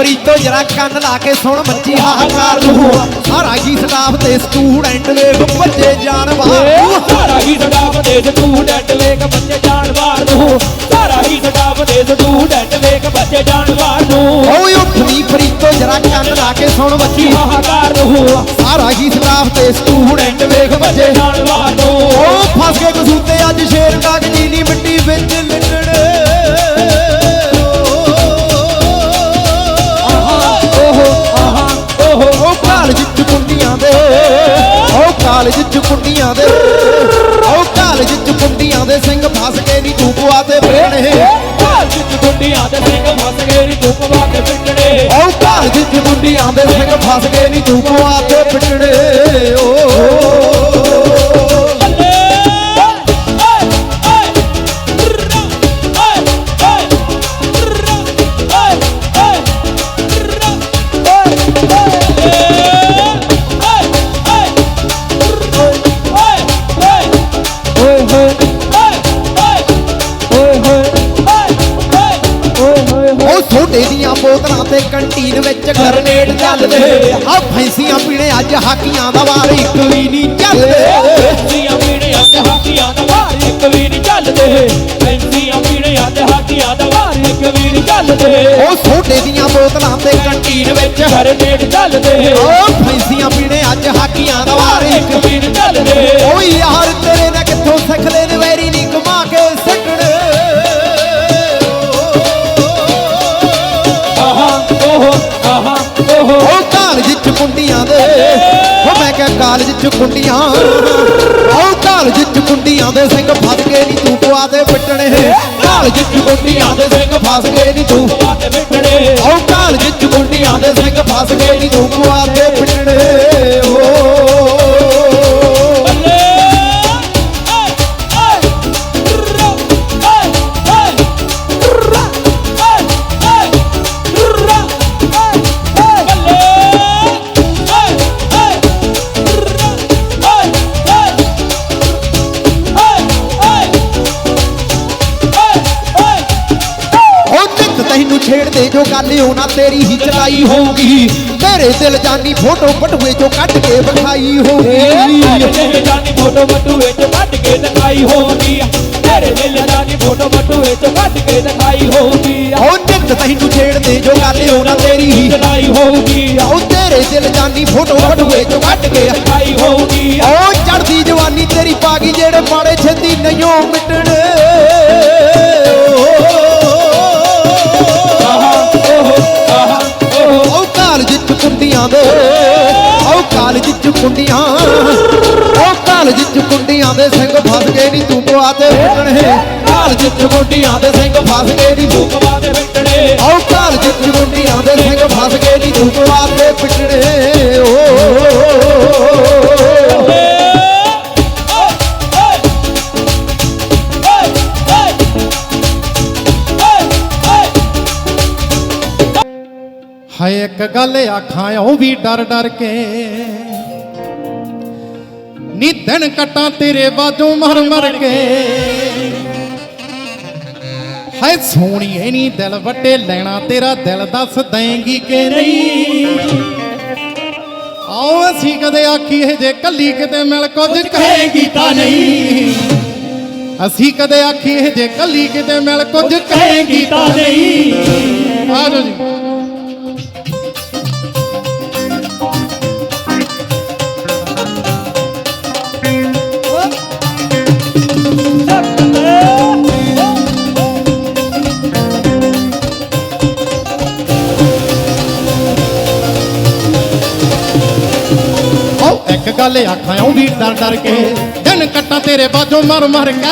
Free ਤੋਂ ਜਰਾ ਕੰਨ ਲਾ ਕੇ ਸੁਣ ਮੱਚੀ ਹਾਹਾਕਾਰ ਨੂੰ ਸਾਰਾ ਹੀ ਸਟਾਫ ਤੇ ਸਟੂਡੈਂਟ ਵੇਖ ਭੱਜੇ ਜਾਣ ਵਾਹ ਸਾਰਾ ਹੀ ਸਟਾਫ ਦੇ ਸਟੂਡੈਂਟ ਵੇਖ ਬੱਚੇ ਜਾਣਵਾਰ ਨੂੰ ਸਾਰਾ ਹੀ ਸਟਾਫ ਦੇ ਸਟੂਡੈਂਟ ਵੇਖ ਬੱਚੇ ਜਾਣਵਾਰ ਨੂੰ ਓਏ ਉੱਠਦੀ ਫਰੀ ਤੋਂ ਜਰਾ ਕੰਨ ਲਾ ਕੇ ਸੁਣ ਮੱਚੀ ਹਾਹਾਕਾਰ ਨੂੰ ਸਾਰਾ ਹੀ ਸਟਾਫ ਤੇ ਸਟੂਡੈਂਟ ਵੇਖ ਬੱਚੇ ਭੱਜੇ ਜਾਣਵਾਰ ਨੂੰ ਫਸ ਕੇ ਕਸੂਤੇ ਕਾਲਜ ਚ ਕੁੰਡੀਆਂ ਦੇ। ਉਹ ਕਾਲਜ ਚ ਕੁੰਡੀਆਂ ਦੇ ਸਿੰਘ ਫਸ ਕੇ ਨੀ ਤੂੰ ਪੁਆ ਤੇ ਫੇਣੇ ਕਾਲਜ ਚ ਗੁੰਡੀਆਂ ਦੇ ਸਿੰਘ ਫਸ ਗਏ ਨੀ ਧੁੱਪ ਵਾ ਕੇ ਪਿੰਡੜੇ ਉਹ ਕਾਲਜ ਚ ਕੁੰਡੀਆਂ ਦੇ ਸਿੰਘ ਫਸ ਕੇ ਨੀ ਤੂੰ ਪੁਆ ਤੇ ਫਿੱਟੜੇ ਓ ਬੋਤਲਾਂ ਤੇ ਕੰਟੀਨ ਵਿੱਚ ਗਰਨੇਡ ਚੱਲਦੇ। ਆ ਫੈਂਸੀਆਂ ਪੀਣੇ ਅੱਜ ਹਾਕੀਆਂ ਦਾ ਵਾਰ ਇੱਕ ਵੀ ਨਹੀਂ ਚੱਲਦੇ। ਪੈਂਸੀਆਂ ਪੀਣਿਆਂ ਤੇ ਹਾਥੀਆਂ ਦਾ ਵਾਰ ਇੱਕ ਵੀ ਨਹੀਂ ਚੱਲਦੇ। ਪੈਂਸੀਆਂ ਪੀਣਿਆਂ ਤੇ ਹਾਥੀਆਂ ਦਾ ਵਾਰ ਇੱਕ ਵੀ ਨਹੀਂ ਚੱਲਦੇ। ਉਹ ਸੋਡੇ ਦੀਆਂ ਬੋਤਲਾਂ ਤੇ ਕੰਟੀਨ ਵਿੱਚ ਘਰ ਨੇੜ ਚੱਲਦੇ। ਉਹ ਫੈਂਸੀਆਂ ਪੀਣੇ ਅੱਜ ਹਾਕੀਆਂ ਦਾ ਵਾਰ ਇੱਕ ਵੀ ਨਹੀਂ ਚੱਲਦੇ। ਓ ਯਾਰ ਕਾਲਜ ਚ ਕੁੰਡੀਆਂ ਓ ਕਾਲਜ ਚ ਕੁੰਡੀਆਂ ਦੇ ਸਿੰਘ ਫਸ ਗਏ ਨਹੀਂ ਤੂੰ ਪੁਆ ਦੇ ਪਿੱਟਣੇ। ਕਾਲਜ ਚ ਕੁੰਡੀਆਂ ਦੇ ਸਿੰਘ ਫਸ ਗਏ ਨਹੀਂ ਤੂੰ ਦੇ ਵਿਟੜੇ ਓ ਕਾਲਜ ਚ ਕੁੰਡੀਆਂ ਦੇ ਸਿੰਘ ਫਸ ਗਏ ਨਹੀਂ ਤੂੰ ਪੁਆ ਛੇੜਦੇ ਜੋ ਗੱਲ ਉਹਨਾਂ ਤੇਰੀ ਹੀ ਚਲਾਈ ਹੋਊਗੀ। ਤੇਰੇ ਦਿਲ ਜਾਨੀ ਫੋਟੋ ਬਟੂਏ ਚੋਂ ਕੱਢ ਕੇ ਵਿਖਾਈ ਹੋਊਗੀ। ਤੇਰੇ ਜਾਨੀ ਫੋਟੋ ਬਟੂਏ ਚ ਕੱਢ ਕੇ ਦਿਖਾਈ ਆ ਤੇਰੇ ਦਿਲ ਜਾਨੀ ਫੋਟੋ ਬਟੂਏ ਚ ਕੱਢ ਕੇ ਦਿਖਾਈ ਆ ਉਹ ਨਿੱਤ ਤੈਨੂੰ ਛੇੜਦੇ ਜੋ ਗੱਲ ਉਹਨਾਂ ਤੇਰੀ ਹੀ। ਚੜਾਈ ਹੋਊਗੀ। ਉਹ ਤੇਰੇ ਦਿਲ ਜਾਨੀ ਫੋਟੋ ਬਟੂਏ ਚੋਂ ਕੱਢ ਕੇ ਦਿਖਾਈ ਹੋਊਗੀ। ਉਹ ਚੜਦੀ ਜਵਾਨੀ ਤੇਰੀ ਪਾਗੀ ਜਿਹੜੇ ਮਾੜੇ ਛੇਤੀ ਨਹੀਂਓ ਮਿਟਣੇ। ਕੁੰਡੀਆਂ ਦੇ। ਉਹ ਕਾਲਜ ਚ ਕੁੰਡੀਆਂ। ਉਹ ਕਾਲਜ ਚ ਕੁੰਡੀਆਂ ਦੇ ਸਿੰਘ ਫਸ ਗਏ ਨਹੀਂ ਤੂੰ ਪੁਆ ਤੇ ਫਿੱਟਣੇ ਕਾਲਜ ਚ ਕੁੰਡੀਆਂ ਦੇ ਸਿੰਘ ਫਸ ਗਏ ਨਹੀਂ ਤੂੰ ਕਵਾ ਦੇ ਵਿਟੜੇ ਉਹ ਕਾਲਜ ਚ ਕੁੰਡੀਆਂ ਦੇ ਸਿੰਘ ਫਸ ਗਏ ਨਹੀਂ ਤੂੰ ਪੁਆ ਤੇ ਪਿੱਟਣੇ ਇੱਕ ਗੱਲ ਆਖਾਂ ਉਹ ਵੀ ਡਰ ਡਰ ਕੇ। ਨੀ ਦਿਨ ਕਟਾਂ ਤੇਰੇ ਬਾਝੋਂ ਮਰ ਮਰ ਕੇ। ਹਾਏ ਸੋਹਣੀਏ ਨੀ ਦਿਲ ਵੱਟੇ ਲੈਣਾ ਤੇਰਾ ਦਿਲ ਦੱਸ ਦੇਂਗੀ ਕਿ ਨਹੀਂ? ਆਓ ਅਸੀਂ ਕਦੇ ਆਖੀਏ ਜੇ ਕੱਲੀ ਕਿਤੇ ਮਿਲ ਕੁਝ ਕਹੇਗੀ ਤਾਂ ਨਹੀਂ। ਅਸੀਂ ਕਦੇ ਆਖੀਏ ਜੇ ਕੱਲੀ ਕਿਤੇ ਮਿਲ ਕੁਝ ਕਹੇਗੀ ਤਾਂ ਨਹੀਂ। ਆ ਜਾਓ ਜੀ। ਗੱਲ ਆਖਾਂ ਵੀ ਡਰ ਡਰ ਕੇ। ਦਿਨ ਕੱਟਾਂ ਤੇਰੇ ਬਾਝੋਂ ਮਰ ਮਰ ਕੇ।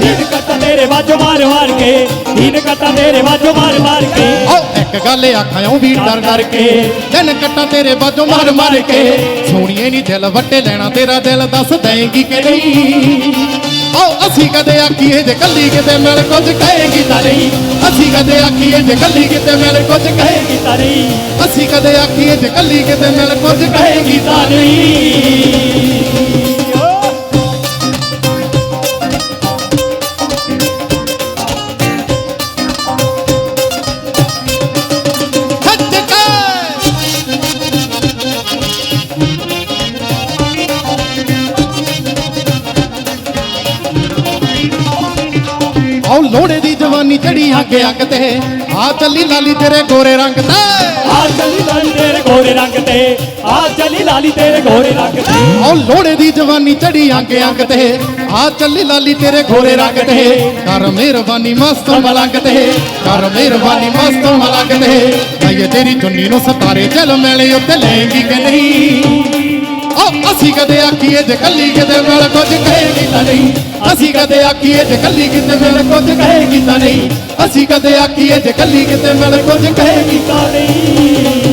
ਦੀਨ ਕੱਟਾ ਤੇਰੇ ਬਾਝੋਂ ਮਾਰ ਮਾਰ ਕੇ। ਦੀਨ ਕੱਟਾ ਤੇਰੇ ਬਾਝੋਂ ਮਾਰ ਮਾਰ ਕੇ। ਉਹ ਇੱਕ ਗੱਲ ਆਖਾਂ ਵੀ ਡਰ ਡਰ ਕੇ। ਦਿਨ ਕੱਟਾਂ ਤੇਰੇ ਬਾਝੋਂ ਮਰ ਮਰ ਕੇ। ਸੋਹਣੀਏ ਨੀ ਦਿਲ ਵੱਟੇ ਲੈਣਾ ਤੇਰਾ ਦਿਲ ਦੱਸ ਦੇਂਗੀ ਕਿ ਨਹੀਂ। ਆਓ ਅਸੀਂ ਕਦੇ ਆਖੀਏ ਜੇ ਕੱਲੀ ਕਿਤੇ ਮਿਲ ਕੁਝ ਕਹੇਗੀ ਤਾਂ ਨਹੀਂ। ਅਸੀਂ ਕਦੇ ਆਖੀਏ ਜੇ ਕੱਲੀ ਕਿਤੇ ਮਿਲ ਕੁਝ ਕਹੇਗੀ ਕੀਤਾ ਨਹੀਂ। ਅਸੀਂ ਕਦੇ ਆਖੀਏ ਜੇ ਕੱਲੀ ਕਿਤੇ ਮਿਲ ਕੁਝ ਕਹੇਗੀ ਕੀਤਾ ਨਹੀਂ। ਚੜੀ ਅੱਗ ਅੱਗ ਤੇ ਆ ਚੱਲੀ ਲਾਲੀ ਤੇਰੇ ਗੋਰੇ ਰੰਗ ਤੇ। ਆ ਚੱਲੀ ਲਾਲੀ ਤੇਰੇ ਗੋਰੇ ਰੰਗ ਤੇ। ਆ ਚੱਲੀ ਲਾਲੀ ਤੇਰੇ ਗੋਰੇ ਰੰਗ ਤੇ। ਓ ਲੋੜੇ ਦੀ ਜਵਾਨੀ ਚੜੀ ਅੰਗ ਅੰਗ ਤੇ ਆ ਚੱਲੀ ਲਾਲੀ ਤੇਰੇ ਗੋਰੇ ਰੰਗ ਤੇ। ਕਰ ਮਿਹਰਬਾਨੀ ਮਸਤ ਮਲੰਗ ਤੇ। ਕਰ ਮਿਹਰਬਾਨੀ ਮਸਤ ਮਲੰਗ ਤੇ। ਕਈਏ ਤੇਰੀ ਚੁੰਨੀ ਨੂੰ ਸਤਾਰੇ ਚਲ ਮੇਲੇ ਉੱਤੇ ਲੈਂਗੀ ਕਿ ਨਹੀਂ? ਓ ਅਸੀਂ ਕਦੇ ਆਖੀਏ ਜੇ ਕੱਲੀ ਕਿਤੇ ਮਿਲ ਕੁਝ ਕਹੇਗੀ ਤਾਂ ਨਹੀਂ। ਅਸੀਂ ਕਦੇ ਆਖੀਏ ਜੇ ਕੱਲੀ ਕਿਤੇ ਮਿਲ ਕੁਝ ਕਹੇਗੀ ਤਾਂ ਨਹੀਂ। ਅਸੀਂ ਕਦੇ ਆਖੀਏ ਜੇ ਕੱਲੀ ਕਿਤੇ ਮਿਲ ਕੁਝ ਕਹੇਗੀ ਤਾਂ ਨਹੀਂ।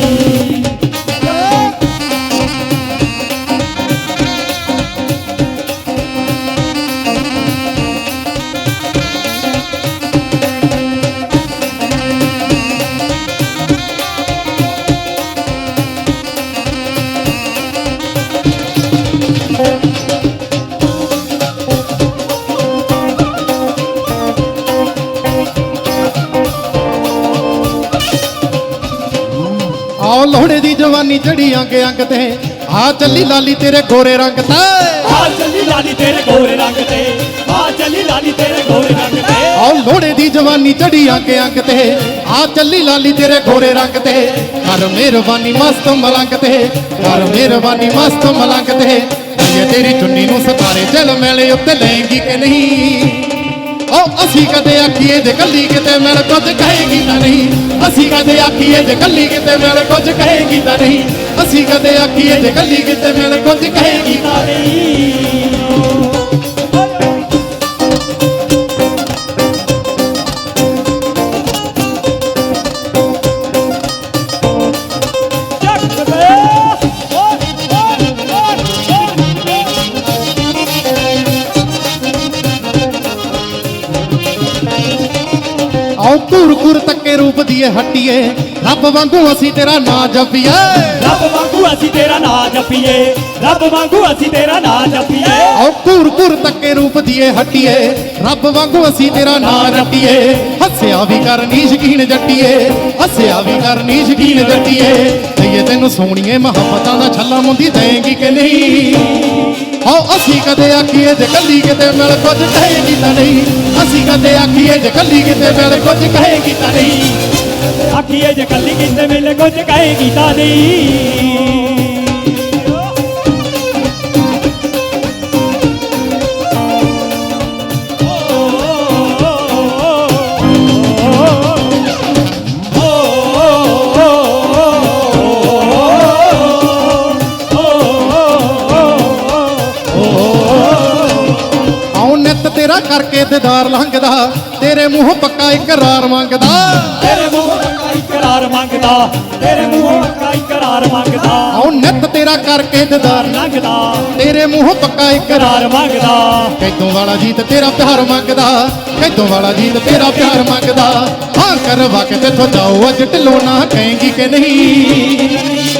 ਆਓ ਲੋੜੇ ਦੀ ਜਵਾਨੀ ਚੜੀ ਅੰਗ ਅੰਗ ਤੇ। ਆ ਚੱਲੀ ਲਾਲੀ ਤੇਰੇ ਗੋਰੇ ਰੰਗ ਤੇ। ਆ ਚੱਲੀ ਲਾਲੀ ਤੇਰੇ ਗੋਰੇ ਰੰਗ ਤੇ। ਆ ਚੱਲੀ ਲਾਲੀ ਤੇਰੇ ਗੋਰੇ ਰੰਗ ਤੇ। ਆਓ ਲੋੜੇ ਦੀ ਜਵਾਨੀ ਚੜੀ ਅੰਗ ਅੰਗ ਤੇ। ਆ ਚੱਲੀ ਲਾਲੀ ਤੇਰੇ ਗੋਰੇ ਰੰਗ ਤੇ। ਕਰ ਮਿਹਰਬਾਨੀ ਮਸਤ ਮਲੰਗ ਤੇ। ਕਰ ਮਿਹਰਬਾਨੀ ਮਸਤ ਮਲੰਗ ਤੇ। ਇਹ ਤੇਰੀ ਚੁੰਨੀ ਨੂੰ ਸਤਾਰੇ ਚਲ ਮੇਲੇ ਉੱਤੇ ਲੈਂਗੀ ਕਿ ਨਹੀਂ? ਓ ਅਸੀਂ ਕਦੇ ਆਖੀਏ ਜੇ ਕੱਲੀ ਕਿਤੇ ਮਿਲ ਕੁਝ ਕਹੇਗੀ ਤਾਂ ਨਹੀਂ। ਅਸੀਂ ਕਦੇ ਆਖੀਏ ਜੇ ਕੱਲੀ ਕਿਤੇ ਮਿਲ ਕੁਝ ਕਹੇਗੀ ਤਾਂ ਨਹੀਂ। ਅਸੀਂ ਕਦੇ ਆਖੀਏ ਜੇ ਕੱਲੀ ਕਿਤੇ ਮਿਲ ਕੁਝ ਕਹੇਗੀ ਤਾਂ ਨਹੀਂ। ਆਓ ਘੂਰ ਘੂਰ ਤੱਕੇ ਰੂਪ ਦੀਏ ਹੱਟੀਏ। ਰੱਬ ਵਾਂਗੂ ਅਸੀਂ ਤੇਰਾ ਨਾਂ ਜਪੀਏ। ਰੱਬ ਵਾਂਗੂ ਅਸੀਂ ਤੇਰਾ ਨਾਂ ਜਪੀਏ। ਰੱਬ ਵਾਂਗੂ ਅਸੀਂ ਤੇਰਾ ਨਾਂ ਜਪੀਏ। ਆਓ ਘੂਰ ਘੂਰ ਤੱਕੇ ਰੂਪ ਦੀਏ ਹੱਟੀਏ। ਰੱਬ ਵਾਂਗੂ ਅਸੀਂ ਤੇਰਾ ਨਾਂ ਰੱਟੀਏ ਹੱਸਿਆ ਵੀ ਕਰ ਨੀ ਸ਼ਕੀਨ ਜੱਟੀਏ। ਹੱਸਿਆ ਵੀ ਕਰ ਨੀ ਸ਼ਕੀਨ ਜੱਟੀਏ। ਦਈਏ ਤੈਨੂੰ ਸੋਹਣੀਏ ਮੁਹੱਬਤਾਂ ਦਾ ਛੱਲਾ ਮੁੰਦੀ ਦੇਂਗੀ ਕਿ ਨਹੀਂ? ਆਓ, ਅਸੀਂ ਕਦੇ ਆਖੀਏ ਜੇ ਕੱਲੀ ਕਿਤੇ ਮਿਲ ਕੁਝ ਕਹੇਗੀ ਤਾਂ ਨਹੀਂ। ਅਸੀਂ ਕਦੇ ਆਖੀਏ ਜੇ ਕੱਲੀ ਕਿਤੇ ਮਿਲ ਕੁਝ ਕਹੇਗੀ ਤਾਂ ਨਹੀਂ। ਆਖੀਏ ਜੇ ਕੱਲੀ ਕਿਤੇ ਮਿਲੇ ਕੁਝ ਕਹੇਗੀ ਤਾਂ ਨਹੀਂ। ਦਿਦਾਰ ਲੰਘਦਾ ਤੇਰੇ ਮੂੰਹ ਪੱਕਾ ਇਕਰਾਰ ਮੰਗਦਾ। ਤੇਰੇ ਮੂੰਹ ਪੱਕਾ ਇਕਰਾਰ ਮੰਗਦਾ ਤੇਰੇ ਮੂੰਹ ਪੱਕਾ ਇਕਰਾਰ ਮੰਗਦਾ। ਆਉ ਨਿੱਤ ਤੇਰਾ ਕਰਕੇ ਦਿਦਾਰ ਲੰਘਦਾ। ਤੇਰੇ ਮੂੰਹ ਪੱਕਾ ਇਕਰਾਰ ਮੰਗਦਾ। ਕੈਦੋਂ ਵਾਲਾ ਜੀਤ ਤੇਰਾ ਪਿਆਰ ਮੰਗਦਾ ਕੈਦੋਂ ਵਾਲਾ ਜੀਤ ਤੇਰਾ ਪਿਆਰ ਮੰਗਦਾ। ਹਾਂ ਕਰਵਾ ਕੇ ਤੇਥੋਂ ਜਾਓ ਅੱਜ ਢਿੱਲੋਂ ਨਾ ਕਹੇਗੀ ਕਿ ਨਹੀਂ।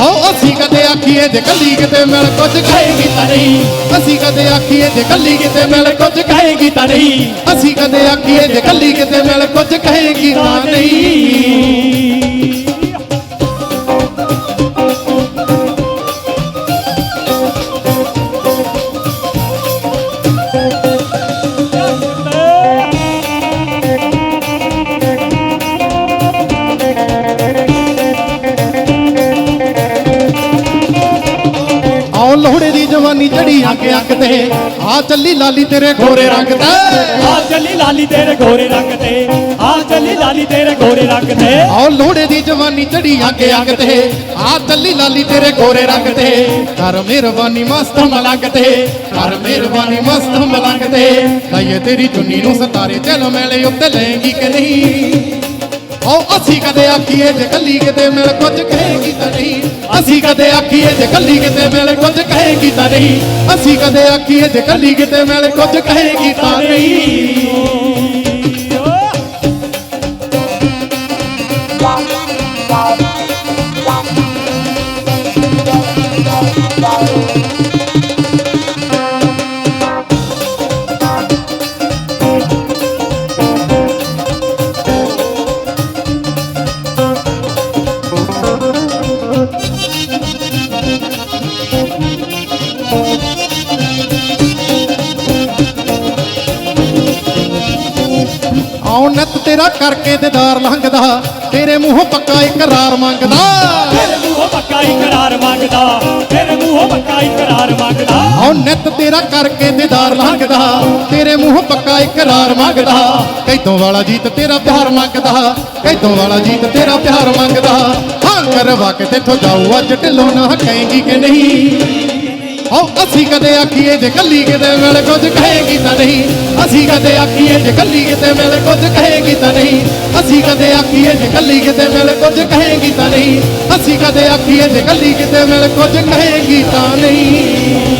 ਹੋ ਅਸੀਂ ਕਦੇ ਆਖੀਏ ਜੇ ਕੱਲੀ ਕਿਤੇ ਮਿਲ ਕੁਝ ਕਹੇਗੀ ਤਾਂ ਨਹੀਂ। ਅਸੀਂ ਕਦੇ ਆਖੀਏ ਜੇ ਕੱਲੀ ਕਿਤੇ ਮਿਲ ਕੁਝ ਕਹੇਗੀ ਤਾਂ ਨਹੀਂ। ਅਸੀਂ ਕਦੇ ਆਖੀਏ ਜੇ ਕੱਲੀ ਕਿਤੇ ਮਿਲ ਕੁਝ ਕਹੇਗੀ ਤਾਂ ਨਹੀਂ। ਤੇ ਆ ਚੱਲੀ ਲਾਲੀ ਤੇਰੇ ਗੋਰੇ ਰੰਗ ਤੇ। ਆ ਚੱਲੀ ਲਾਲੀ ਤੇਰੇ ਗੋਰੇ ਰੰਗ ਤੇ। ਆ ਚੱਲੀ ਲਾਲੀ ਤੇਰੇ ਗੋਰੇ ਰੰਗ ਤੇ। ਆਓ ਲੋੜੇ ਦੀ ਜਵਾਨੀ ਚੜੀ ਅੱਗ ਅੱਗ ਤੇ। ਆ ਚੱਲੀ ਲਾਲੀ ਤੇਰੇ ਗੋਰੇ ਰੰਗ ਤੇ। ਕਰ ਮਿਹਰਬਾਨੀ ਮਸਤ ਮਲੰਗ ਤੇ। ਕਰ ਮਿਹਰਬਾਨੀ ਮਸਤ ਮਲੰਗ ਤੇ। ਦਈਏ ਤੇਰੀ ਚੁੰਨੀ ਨੂੰ ਸਤਾਰੇ ਚਲ ਮੇਲੇ ਉੱਤੇ ਲੈਂਗੀ ਕਿ ਨਹੀਂ? ਆਓ, ਅਸੀਂ ਕਦੇ ਆਖੀਏ ਜੇ ਕੱਲੀ ਕਿਤੇ ਮਿਲ ਕੁਝ ਕਹੇਗੀ ਤਾਂ ਨਹੀਂ। ਅਸੀਂ ਕਦੇ ਆਖੀਏ ਜੇ ਕੱਲੀ ਕਿਤੇ ਮਿਲ ਕੁਝ ਕਹੇਗੀ ਤਾਂ ਨਹੀਂ। ਅਸੀਂ ਕਦੇ ਆਖੀਏ ਜੇ ਕੱਲੀ ਕਿਤੇ ਮਿਲ ਕੁਝ ਕਹੇਗੀ ਤਾਂ ਨਹੀਂ। ਆਉ ਤੇਰਾ ਕਰਕੇ ਦਿਦਾਰ ਲੰਘਦਾ ਤੇਰੇ ਮੂੰਹੋਂ ਪੱਕਾ ਇਕਰਾਰ ਮੰਗਦਾ। ਤੇਰੇ ਮੂੰਹੋਂ ਪੱਕਾ ਇਕਰਾਰ ਮੰਗਦਾ ਤੇਰੇ ਮੂੰਹੋਂ ਪੱਕਾ ਇਕਰਾਰ ਮੰਗਦਾ। ਆਉ ਨਿੱਤ ਤੇਰਾ ਕਰਕੇ ਦਿਦਾਰ ਲੰਘਦਾ ਤੇਰੇ ਮੂੰਹ ਪੱਕਾ ਇਕਰਾਰ ਮੰਗਦਾ। ਕੈਦੋਂ ਵਾਲਾ ਜੀਤ ਤੇਰਾ ਪਿਆਰ ਮੰਗਦਾ ਕੈਦੋਂ ਵਾਲਾ ਜੀਤ ਤੇਰਾ ਪਿਆਰ ਮੰਗਦਾ। ਹਾਂ ਕਰਵਾ ਕੇ ਤੇਥੋਂ ਜਾਊ ਅੱਜ ਢਿੱਲੋਂ ਨਾ ਕਹੇਗੀ ਕਿ ਨਹੀਂ। ਆਓ, ਅਸੀਂ ਕਦੇ ਆਖੀਏ ਜੇ ਕੱਲੀ ਕਿਤੇ ਵੇਲੇ ਕੁਝ ਕਹੇਗੀ ਤਾਂ ਨਹੀਂ। ਅਸੀਂ ਕਦੇ ਆਖੀਏ ਜੇ ਕੱਲੀ ਕਿਤੇ ਵੇਲੇ ਕੁਝ ਕਹੇਗੀ ਤਾਂ ਨਹੀਂ। ਅਸੀਂ ਕਦੇ ਆਖੀਏ ਜੇ ਕੱਲੀ ਕਿਤੇ ਵੇਲੇ ਕੁਝ ਕਹੇਗੀ ਤਾਂ ਨਹੀਂ। ਅਸੀਂ ਕਦੇ ਆਖੀਏ ਜੇ ਕੱਲੀ ਕਿਤੇ ਵੇਲੇ ਕੁਝ ਕਹੇਗੀ ਤਾਂ ਨਹੀਂ।